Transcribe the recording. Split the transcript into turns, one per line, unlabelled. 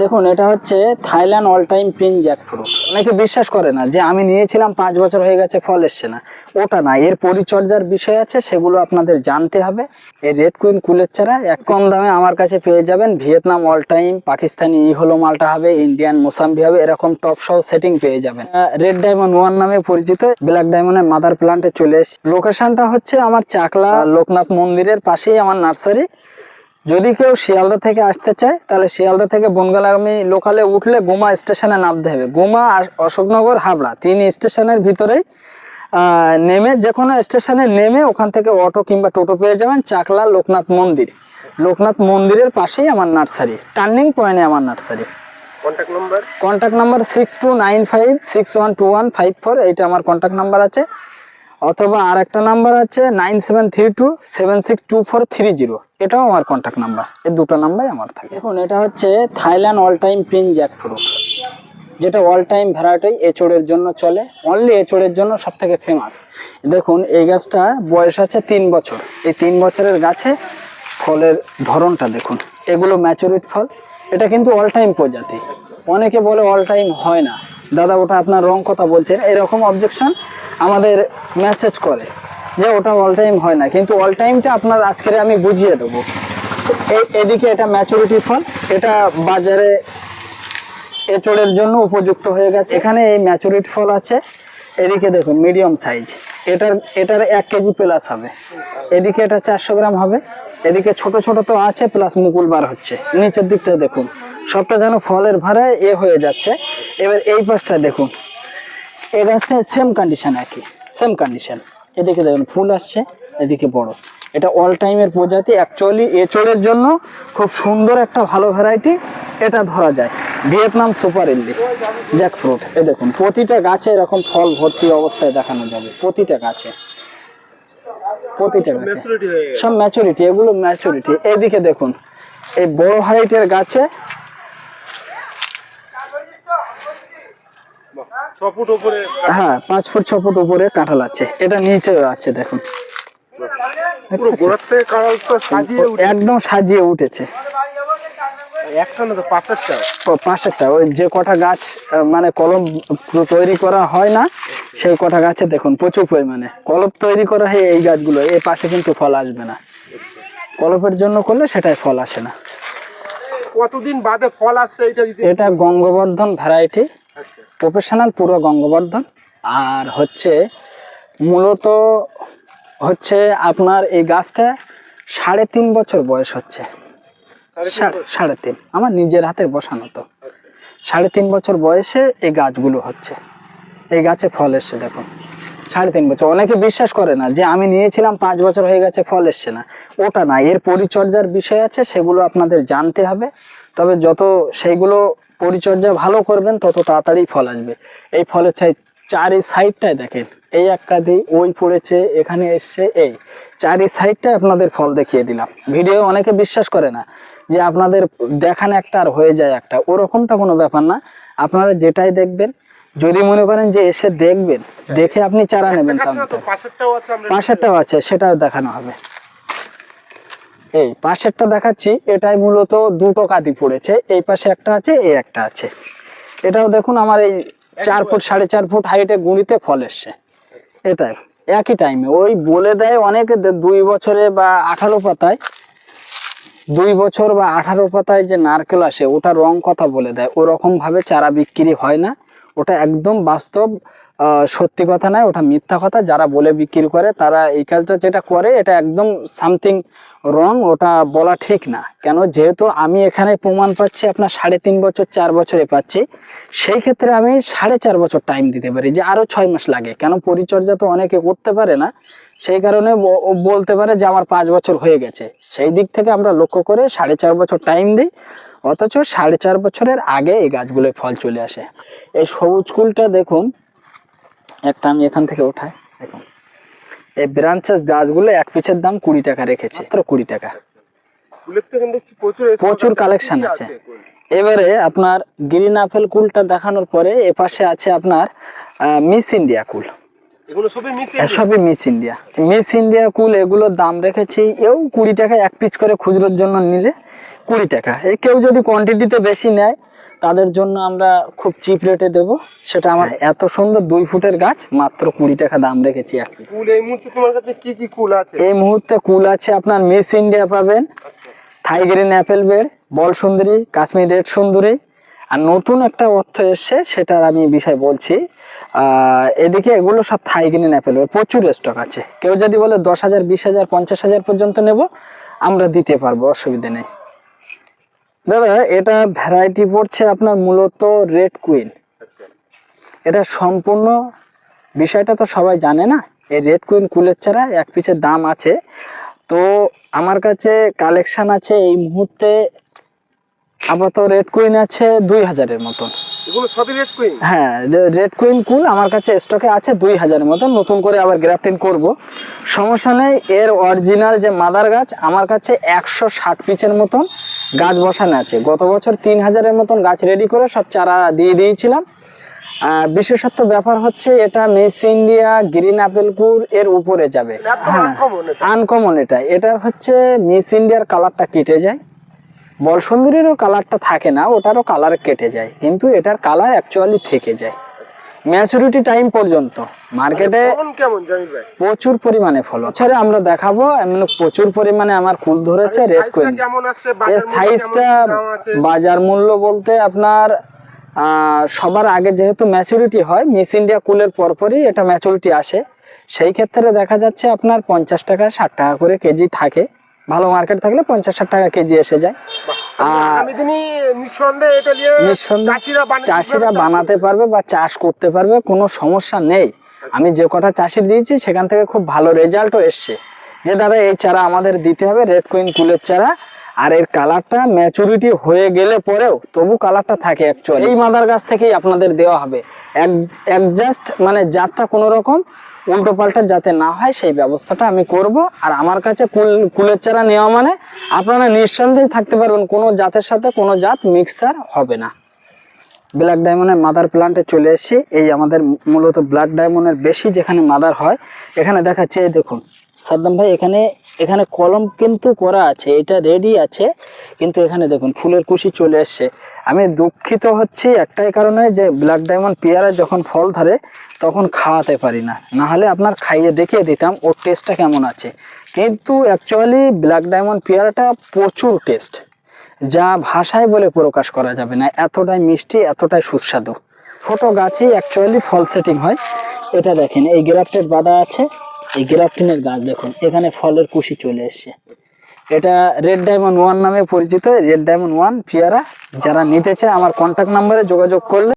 দেখুন, এটা হচ্ছে Thailand all time pink jackfruit অনেকে বিশ্বাস করে না যে আমি নিয়েছিলাম, পাঁচ বছর হয়ে গেছে, ফল এসছে না। ওটা না, এর পরিচর্যার বিষয় আছে, সেগুলো আপনাদের জানতে হবে। এই রেড কুইন কুলের চারা এক কম দামে আমার কাছে পেয়ে যাবেন। ভিয়েতনাম অল টাইম পাকিস্তানি ই হলো মালটা হবে, ইন্ডিয়ান মোসাম্বি হবে, এরকম টপ সহ সেটিং পেয়ে যাবেন। রেড ডায়মন্ড ওয়ান নামে পরিচিত ব্ল্যাক ডায়মন্ডের মাদার প্লান্টে চলে এসেছি। লোকেশনটা হচ্ছে আমার চাকলা, লোকনাথ মন্দিরের পাশেই আমার নার্সারি। যদি কেউ শিয়ালদা থেকে আসতে চায় তাহলে শিয়ালদা থেকে বনগালাগামী লোকালে উঠলে গোমা স্টেশনে নামতে হবে। গোমা অশোকনগর হাবড়া তিন স্টেশনের ভিতরেই নেমে যে কোনো স্টেশনে নেমে ওখান থেকে অটো কিংবা টোটো পেয়ে যাবেন চাকলা লোকনাথ মন্দির। লোকনাথ মন্দিরের পাশেই আমার নার্সারি। টার্নিং পয়েন্টে আমার nursery.
Contact number
contact number six two nine five six one two one five four এইটা আমার কন্ট্যাক্ট নাম্বার আছে। অথবা আর একটা নাম্বার আছে nine seven three two seven six two four three zero এটাও আমার কন্ট্যাক্ট নাম্বার এই দুটো নাম্বারই আমার থাকে। দেখুন, এটা হচ্ছে Thailand all time pink jackfruit যেটা অল টাইম ভ্যারাইটি এচোড়ের জন্য চলে। অনলি এচোড়ের জন্য সব থেকে ফেমাস দেখুন, এই গাছটা বয়স আছে তিন বছর। এই তিন বছরের গাছে ফলের ধরনটা দেখুন। এগুলো ম্যাচুরিট ফল। এটা কিন্তু অল টাইম প্রজাতি। অনেকে বলে অল টাইম হয় না। দাদা, ওটা আপনার রং কথা বলছেন। এরকম অবজেকশন আমাদের মেসেজ করে। যে ওটা অল টাইম হয় না। কিন্তু অল টাইমটা আপনার আজকের আমি বুঝিয়ে দেবো। এদিকে এটা ম্যাচুরিটি ফল এটা বাজারে এচড়ের জন্য উপযুক্ত হয়ে গেছে। এখানে এই ম্যাচুরিটি ফল আছে। এদিকে দেখুন মিডিয়াম সাইজ এটার এটার এক কেজি প্লাস হবে। এদিকে এটা চারশো গ্রাম হবে। এদিকে ছোট ছোট তো আছে প্লাস মুকুল বার হচ্ছে। নিচের দিকটা দেখুন সবটা যেন ফলের ভারে এ হয়ে যাচ্ছে। এবার এই পাশটা দেখুন। এই গাছটা সেম কন্ডিশন একই সেম কন্ডিশন এদিকে দেখুন ফুল আসছে এদিকে বড়। এটা অল টাইমের প্রজাতি অ্যাকচুয়ালি এচড়ের জন্য খুব সুন্দর একটা ভালো ভ্যারাইটি এটা ধরা যায়। Vietnam super early jackfruit এ দেখুন প্রতিটা গাছে এরকম ফল ভর্তি অবস্থায় দেখানো যাবে প্রতিটা গাছে। প্রতিটা গাছে। সব ম্যাচুরিটি এগুলো ম্যাচুরিটি এদিকে দেখুন এই বড় হাইটের গাছে
বাহ, ছ ফুট উপরে
হ্যাঁ পাঁচ ফুট ছ ফুট উপরে কাঁঠাল আছে। এটা নিচে আছে দেখুন। একদম সাজিয়ে উঠেছে।
পাঁচটা
ওই যে কটা গাছ মানে কলম তৈরি করা হয় না সেই কটা গাছে দেখুন প্রচুর পরিমাণে। কলম তৈরি করা হয় এই গাছগুলো এই পাশে কিন্তু ফল আসবে না। কলপের জন্য করলে সেটাই ফল আসে না।
কতদিন বাদে ফল আসছে এটা
গঙ্গবর্ধন ভ্যারাইটি। প্রফেশনাল পুরো গঙ্গবর্ধন আর হচ্ছে মূলত হচ্ছে আপনার এই গাছটা সাড়ে তিন বছর বয়স হচ্ছে।
সাড়ে তিন
আমার নিজের হাতে বসানো তো। সাড়ে তিন বছর বয়সে এই গাছগুলো হচ্ছে। এই গাছে ফল এসছে দেখুন। সাড়ে তিন বছর। অনেকে বিশ্বাস করে না যে আমি নিয়েছিলাম পাঁচ বছর হয়ে গেছে ফল এসছে না। ওটা না। এর পরিচর্যার বিষয় আছে সেগুলো আপনাদের জানতে হবে। তবে যত সেইগুলো পরিচর্যা ভালো করবেন তত তাড়াতাড়ি ফল আসবে। এই ফলের চাই চারি সাইডটায় দেখেন এই এক কাঁদি ওই পড়েছে এখানে এসছে এই। চারি সাইডটায় আপনাদের ফল দেখিয়ে দিলাম। ভিডিও অনেকে বিশ্বাস করে না যে আপনাদের দেখান একটা আর হয়ে যায় একটা। ওরকমটা কোনো ব্যাপার না। আপনারা যেটাই দেখবেন যদি মনে করেন যে এসে দেখবেন দেখে আপনি চারা নেবেন
পাশেরটাও আছে
সেটাও দেখানো হবে। এই পাশেরটা দেখাচ্ছি এটাই মূলত দুটো কাদি পড়েছে এই পাশে একটা আছে এই একটা আছে। এটাও দেখুন আমার এই চার ফুট সাড়ে চার ফুট হাইটে গুঁড়িতে ফল এসছে। এটাই একই টাইমে ওই বলে দেয় অনেক দুই বছরে বা আঠারো পাতায় দুই বছর বা আঠারো পাতায় যে নারকেল আসে ওটা রং কথা বলে দেয়। ওরকম ভাবে চারা বিক্রি হয় না। ওটা একদম বাস্তব সত্যি কথা নয়, ওটা মিথ্যা কথা। যারা বলে বিক্রি করে, তারা এই কাজটা যেটা করে, এটা একদম সামথিং রং ওটা বলা ঠিক না। কেন? যেহেতু আমি এখানে প্রমাণ পাচ্ছি, আপনার সাড়ে তিন বছর, চার বছরে পাচ্ছি, সেই ক্ষেত্রে আমি সাড়ে চার বছর টাইম দিতে পারি, যে আরও ছয় মাস লাগে। কেন? পরিচর্যা তো অনেকে করতে পারে না, সেই কারণে বলতে পারে যে আমার পাঁচ বছর হয়ে গেছে। সেই দিক থেকে আমরা লক্ষ্য করে সাড়ে চার বছর টাইম দিই, অথচ সাড়ে চার বছরের আগে এই গাছগুলোয় ফল চলে আসে। এই সবুজ কুলটা দেখুন একটা আমি এখান থেকে উঠাই দেখুন। এই ব্রাঞ্চেস গাছগুলো এক পিসের দাম কুড়ি টাকা রেখেছি মাত্র কুড়ি টাকা।
প্রচুর
কালেকশন আছে এবারে আপনার গ্রিন আপেল কুলটা দেখানোর পরে এপাশে আছে আপনার মিস ইন্ডিয়া কুল।
সবই
মিস ইন্ডিয়া মিস ইন্ডিয়া কুল এগুলোর দাম রেখেছি এও কুড়ি টাকা এক পিস করে খুচরোর জন্য নিলে কুড়ি টাকা। কেউ যদি কোয়ান্টিটিতে বেশি নেয় তাদের জন্য আমরা খুব চিপ রেটে দেব। সেটা আমার এত সুন্দর দুই ফুটের গাছ মাত্র কুড়ি টাকা দাম রেখেছি এক
কুল এই মুহূর্তে তোমার কাছে কি কি কুল আছে?
এই মুহূর্তে কুল আছে আপনার মিস ইন্ডিয়া পাবেন। থাই গ্রিন অ্যাপেল বের বল সুন্দরী কাশ্মীর রেড সুন্দরী। আর নতুন একটা অর্থ এসছে সেটার আমি বিষয় বলছি। আহ, এদিকে এগুলো সব থাই গ্রিন অ্যাপেল বের প্রচুর স্টক আছে। কেউ যদি বলে দশ হাজার বিশ হাজার পঞ্চাশ হাজার পর্যন্ত নেব আমরা দিতে পারব অসুবিধা নেই। দাদা এটা ভ্যারাইটি পড়ছে আপনার মূলত রেড কুইন এটা সম্পূর্ণ বিষয়টা তো সবাই জানে না এই রেড কুইন কুলের চারা এক পিসের দাম আছে। তো আমার কাছে কালেকশন আছে এই মুহূর্তে আপাতত রেড কুইন আছে দুই হাজারের মতন।
এগুলো সবই রেড কুইন
হ্যাঁ রেড কুইন কুল আমার কাছে স্টকে আছে দুই হাজারের মতন নতুন করে আবার গ্রাফটিং করব। সমস্যা নেই এর অরিজিনাল যে মাদার গাছ আমার কাছে একশো ষাট পিচের মতন। গাছ বসানো আছে। গত বছর তিন হাজারের মতন গাছ রেডি করে সব চারা দিয়ে দিয়েছিলাম। বিশেষত্ব ব্যাপার হচ্ছে এটা মিস ইন্ডিয়া গ্রিন আপেলপুর এর উপরে যাবে। হ্যাঁ আনকমন এটা। এটা। হচ্ছে মিস ইন্ডিয়ার কালারটা কেটে যায়। বল সুন্দরীরও কালারটা থাকে না ওটারও কালার কেটে যায়। কিন্তু এটার কালার অ্যাকচুয়ালি থেকে যায়। ম্যাচুরিটি টাইম পর্যন্ত। মার্কেটে
কেমন ভাই?
প্রচুর পরিমাণে ফল ছেড়ে আমরা দেখাবো এমনি প্রচুর পরিমাণে আমার কুল ধরেছে রেড কুইন এর সাইজটা বাজার মূল্য বলতে আপনার সবার আগে যেহেতু ম্যাচুরিটি হয় মিস ইন্ডিয়া কুলের পরপরই এটা ম্যাচুরিটি আসে। সেই ক্ষেত্রে দেখা যাচ্ছে আপনার পঞ্চাশ টাকা ষাট টাকা করে কেজি থাকে। ভালো মার্কেট থাকলে পঞ্চাশ ষাট টাকা কেজি এসে যায়। আর-
চাষিরা
বানাতে পারবে বা চাষ করতে পারবে কোনো সমস্যা নেই। আমি যে কটা চাষির দিয়েছি সেখান থেকে খুব ভালো রেজাল্টও এসছে। যে দাদা এই চারা আমাদের দিতে হবে রেড কুইন কুলের চারা। আর এর কালারটা ম্যাচুরিটি হয়ে গেলে পরেও তবু কালারটা থাকে অ্যাকচুয়ালি এই মাদার গাছ থেকেই আপনাদের দেওয়া হবে। অ্যাডজাস্ট মানে জাতটা কোনো রকম উল্টো পাল্টা যাতে না হয়, সেই ব্যবস্থাটা আমি করব। আর আমার কাছে কুল, কুলের চারা নেওয়া মানে আপনারা নিঃসন্দেহে থাকতে পারবেন, কোনো জাতের সাথে কোনো জাত মিক্সার হবে না। ব্ল্যাক ডায়মন্ডের মাদার প্লান্টে চলে এসেছি। এই আমাদের মূলত ব্ল্যাক ডায়মন্ডের বেশি যেখানে মাদার হয়, এখানে দেখাচ্ছে দেখুন। সাদ্দাম ভাই, এখানে এখানে কলম কিন্তু করা আছে, এটা রেডি আছে, কিন্তু এখানে দেখুন, ফুলের কুশি চলে এসছে। আমি দুঃখিত হচ্ছি একটাই কারণে যে ব্ল্যাক ডায়মন্ড পেয়ারা যখন ফল ধরে, তখন খাওয়াতে পারি না। না হলে আপনার খাইয়ে দেখিয়ে দিতাম, ওর টেস্টটা কেমন আছে। কিন্তু অ্যাকচুয়ালি ব্ল্যাক ডায়মন্ড পেয়ারাটা প্রচুর টেস্ট যা ভাষায় বলে প্রকাশ করা যাবে না, এতটাই মিষ্টি, এতটাই সুস্বাদু। ছোট গাছেই অ্যাকচুয়ালি ফল সেটিং হয়। এটা দেখেন, এই গ্রাফটের বাধা আছে। এই গ্রাফটিনের গাছ দেখুন, এখানে ফলের কুশি চলে এসছে। এটা রেড ডায়মন্ড ওয়ান নামে পরিচিত রেড ডায়মন্ড ওয়ান পিয়ারা, যারা নিতে চায় আমার কন্ট্যাক্ট নাম্বারে যোগাযোগ করলে